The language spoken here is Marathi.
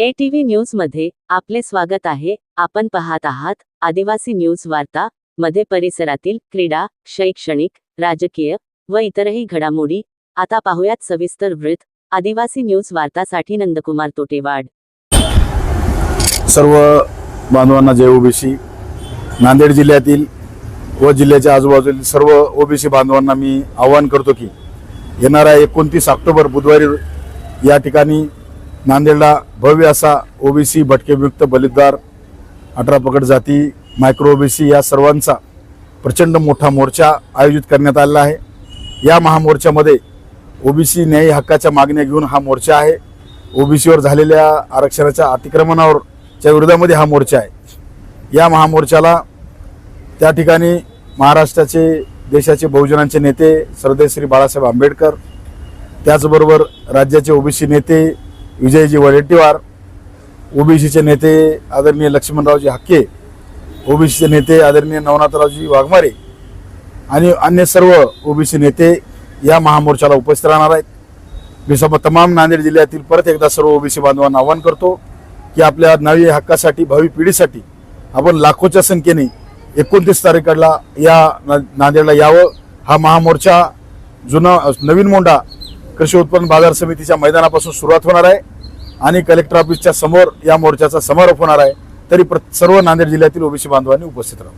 ए टीव्ही न्यूजमध्ये आपले स्वागत आहे. आपण पाहत आहात आदिवासी न्यूज वार्ता मध्ये परिसरातील क्रीडा शैक्षणिक राजकीय व इतरही घडामोडी. आता पाहूयात सविस्तर वृत्त. आदिवासी न्यूज वार्तासाठी नंदकुमार तोटेवाड. सर्व बांधवांना जय ओबीसी नांदेड जिल्ह्यातील व जिल्ह्याच्या आजूबाजूतील सर्व ओबीसी बांधवांना मी आवाहन करतो की येणाऱ्या एकोणतीस ऑक्टोबर बुधवारी या ठिकाणी नांदेडला भव्य असा ओबीसी भटकेयुक्त बलिदार अठरा पकड जाती मायक्रो ओबीसी या सर्वांचा प्रचंड मोठा मोर्चा आयोजित करण्यात आलेला आहे. या महामोर्चामध्ये ओबीसी न्याय हक्काच्या मागण्या घेऊन हा मोर्चा आहे. ओबीसीवर झालेल्या आरक्षणाच्या अतिक्रमणावर च्या विरोधामध्ये हा मोर्चा आहे. या महामोर्चाला त्या ठिकाणी महाराष्ट्राचे देशाचे बहुजनांचे नेते सरदेव श्री बाळासाहेब आंबेडकर त्याचबरोबर राज्याचे ओबीसी नेते विजयजी वडेट्टीवार ओबीसीचे नेते आदरणीय लक्ष्मणरावजी हक्के ओबीसीचे नेते आदरणीय नवनाथरावजी वाघमारे आणि अन्य सर्व ओबीसी नेते या महामोर्चाला उपस्थित राहणार आहेत. मी सम तमाम नांदेड जिल्ह्यातील परत एकदा सर्व ओबीसी बांधवांना आवाहन करतो की आपल्या नवी हक्कासाठी भावी पिढीसाठी आपण लाखोच्या संख्येने एकोणतीस तारखेला या ना- नांदेडला यावं. हा महामोर्चा जुना नवीन मोंडा कृषी उत्पन्न बाजार समितीच्या मैदानापासून सुरुवात होणार आहे आणि कलेक्टर ऑफिसच्या समोर या मोर्चाचा समारोप होणार आहे. तरी प्र सर्व नांदेड जिल्ह्यातील ओबीसी बांधवांनी उपस्थित राहू